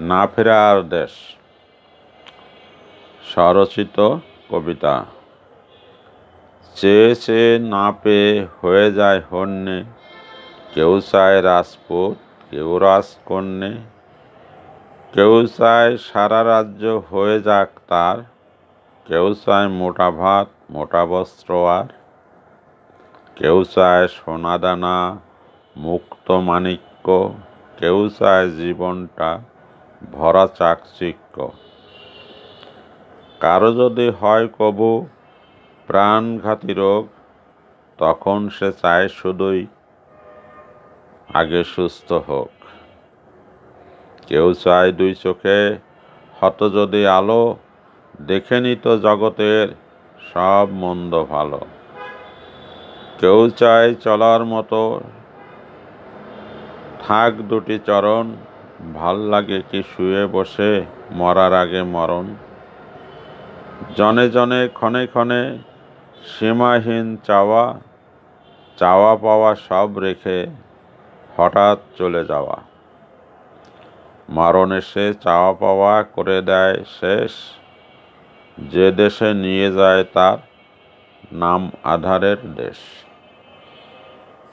না ফেরার দেশ। স্বরচিত কবিতা। চেয়ে চেয়ে না পেয়ে হয়ে যায় হন্যে। কেউ চায় রাজপুত কেউ রাজকন্যে। কেউ চায় সারা রাজ্য হয়ে যাক তার। কেউ চায় মোটা ভাত, মোটা বস্ত্র আর। কেউ চায় সোনাদানা মুক্ত মাণিক্য। কেউ চায় জীবনটা ভরা চাকচিক্য। কারও যদি হয় কবু প্রাণঘাতী রোগ, তখন সে চায় শুধুই আগে সুস্থ হোক। কেউ চায় দুই চোখে হত যদি আলো, দেখে নিত জগতের সব মন্দ ভালো। কেউ চায় চলার মতো, থাক দুটি চরণ ভালো লাগে কি শুয়ে বসে মরার আগে মরণ? জনে জনে, ক্ষণে ক্ষণে সীমাহীন চাওয়া চাওয়া পাওয়া সব রেখে হঠাৎ চলে যাওয়া। মরণ এসে চাওয়া পাওয়া করে দেয় শেষ। যে দেশে নিয়ে যায় তার নাম আধারের দেশ।